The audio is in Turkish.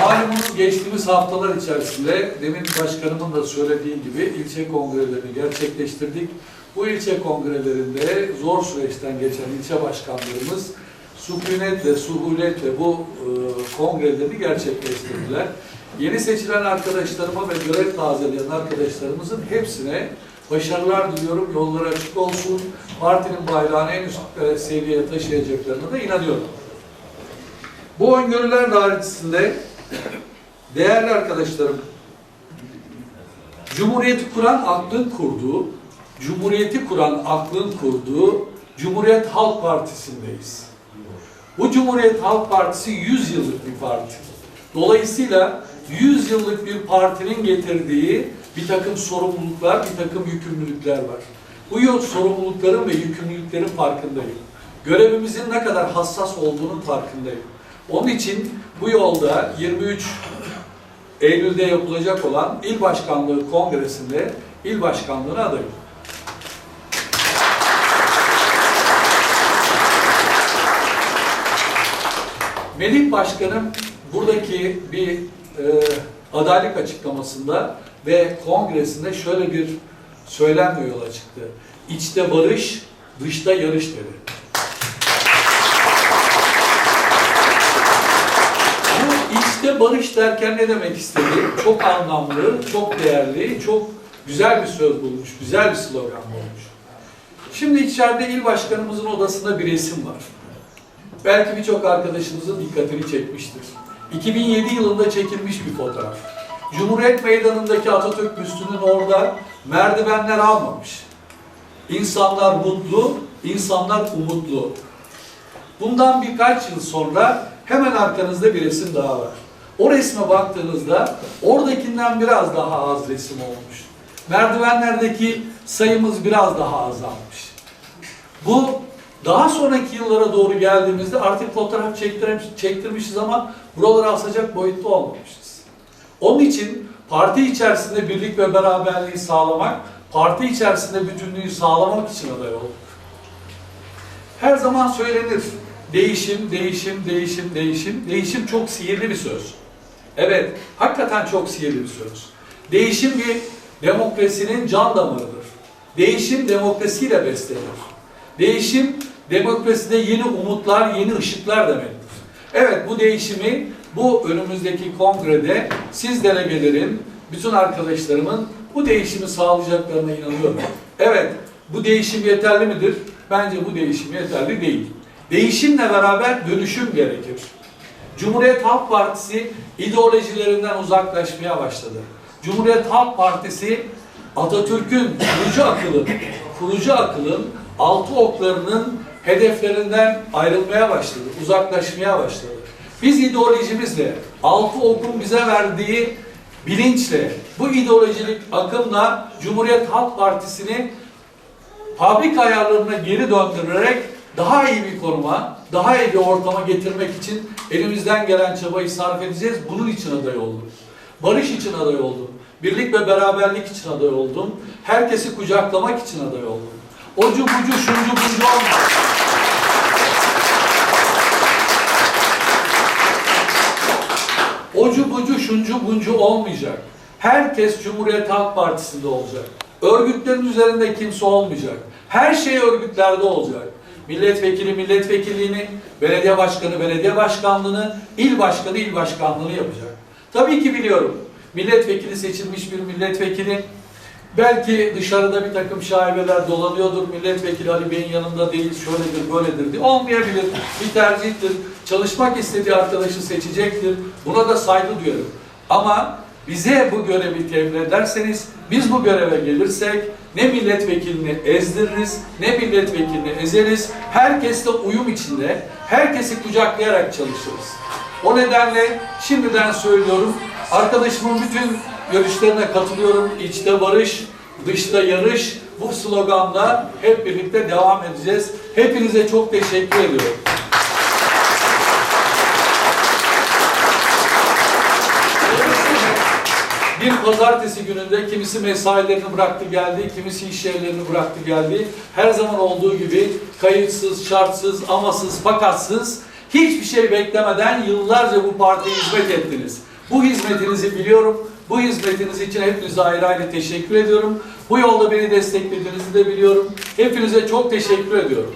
Malumunuz geçtiğimiz haftalar içerisinde demin başkanımın da söylediği gibi ilçe kongrelerini gerçekleştirdik. Bu ilçe kongrelerinde zor süreçten geçen ilçe başkanlarımız sükunetle, suhuletle bu e, kongrelerini gerçekleştirdiler. Yeni seçilen arkadaşlarıma ve görev tazeleyen arkadaşlarımızın hepsine başarılar diliyorum. Yolları açık olsun. Partinin bayrağını en üst e, seviyeye taşıyacaklarına da inanıyorum. Bu öngörüler dairesinde değerli arkadaşlarım, Cumhuriyeti kuran aklın kurduğu, Cumhuriyeti kuran aklın kurduğu Cumhuriyet Halk Partisi'ndeyiz. Bu Cumhuriyet Halk Partisi 100 yıllık bir parti. Dolayısıyla 100 yıllık bir partinin getirdiği bir takım sorumluluklar, bir takım yükümlülükler var. Bu yol sorumlulukların ve yükümlülüklerin farkındayım. Görevimizin ne kadar hassas olduğunun farkındayım. Onun için bu yolda 23 Eylül'de yapılacak olan İl Başkanlığı Kongresi'nde il başkanlığına adayım. Melih Başkanım buradaki bir e, adaylık açıklamasında ve kongresinde şöyle bir söylemle yola çıktı. İçte barış, dışta yarış dedi. İçte barış derken ne demek istedi? Çok anlamlı, çok değerli, çok güzel bir söz bulmuş, güzel bir slogan bulmuş. Şimdi içeride il başkanımızın odasında bir resim var. Belki birçok arkadaşımızın dikkatini çekmiştir. 2007 yılında çekilmiş bir fotoğraf. Cumhuriyet Meydanı'ndaki Atatürk büstünün orada merdivenler almamış. İnsanlar mutlu, insanlar umutlu. Bundan birkaç yıl sonra hemen arkanızda bir resim daha var. O resme baktığınızda oradakinden biraz daha az resim olmuş. Merdivenlerdeki sayımız biraz daha azalmış. Bu daha sonraki yıllara doğru geldiğimizde artık fotoğraf çektirmiş, çektirmişiz ama buraları asacak boyutta olmamışız. Onun için parti içerisinde birlik ve beraberliği sağlamak, parti içerisinde bütünlüğü sağlamak için aday olduk. Her zaman söylenir. Değişim, değişim, değişim, değişim. Değişim çok sihirli bir söz. Evet, hakikaten çok sihirli bir söz. Değişim bir demokrasinin can damarıdır. Değişim demokrasiyle beslenir. Değişim demokraside yeni umutlar, yeni ışıklar demektir. Evet bu değişimi bu önümüzdeki kongrede siz delegelerin, bütün arkadaşlarımın bu değişimi sağlayacaklarına inanıyorum. Evet bu değişim yeterli midir? Bence bu değişim yeterli değil. Değişimle beraber dönüşüm gerekir. Cumhuriyet Halk Partisi ideolojilerinden uzaklaşmaya başladı. Cumhuriyet Halk Partisi Atatürk'ün kurucu akılın, kurucu akılın altı oklarının hedeflerinden ayrılmaya başladı, uzaklaşmaya başladı. Biz ideolojimizle, altı okun bize verdiği bilinçle, bu ideolojik akımla Cumhuriyet Halk Partisi'ni fabrika ayarlarına geri döndürerek daha iyi bir konuma, daha iyi bir ortama getirmek için elimizden gelen çabayı sarf edeceğiz. Bunun için aday oldum. Barış için aday oldum. Birlik ve beraberlik için aday oldum. Herkesi kucaklamak için aday oldum. Ocu bucu şuncu buncu olmaz. Ocu bucu şuncu buncu olmayacak. Herkes Cumhuriyet Halk Partisi'nde olacak. Örgütlerin üzerinde kimse olmayacak. Her şey örgütlerde olacak. Milletvekili milletvekilliğini, belediye başkanı belediye başkanlığını, il başkanı il başkanlığını yapacak. Tabii ki biliyorum. Milletvekili seçilmiş bir milletvekili belki dışarıda bir takım şaibeler dolanıyordur. Milletvekili Ali Bey'in yanında değil, şöyledir, böyledir diye. Olmayabilir. Bir tercihtir. Çalışmak istediği arkadaşı seçecektir. Buna da saygı duyarım. Ama bize bu görevi temin ederseniz, biz bu göreve gelirsek ne milletvekilini ezdiririz, ne milletvekilini ezeriz. Herkesle uyum içinde, herkesi kucaklayarak çalışırız. O nedenle şimdiden söylüyorum, arkadaşımın bütün görüşlerine katılıyorum. İçte barış, dışta yarış. Bu sloganla hep birlikte devam edeceğiz. Hepinize çok teşekkür ediyorum. Bir pazartesi gününde kimisi mesailerini bıraktı geldi, kimisi iş yerlerini bıraktı geldi. Her zaman olduğu gibi kayıtsız, şartsız, amasız, fakatsız Hiçbir şey beklemeden yıllarca bu partiye hizmet ettiniz. Bu hizmetinizi biliyorum. Bu hizmetiniz için hepinize ayrı ayrı teşekkür ediyorum. Bu yolda beni desteklediğinizi de biliyorum. Hepinize çok teşekkür ediyorum.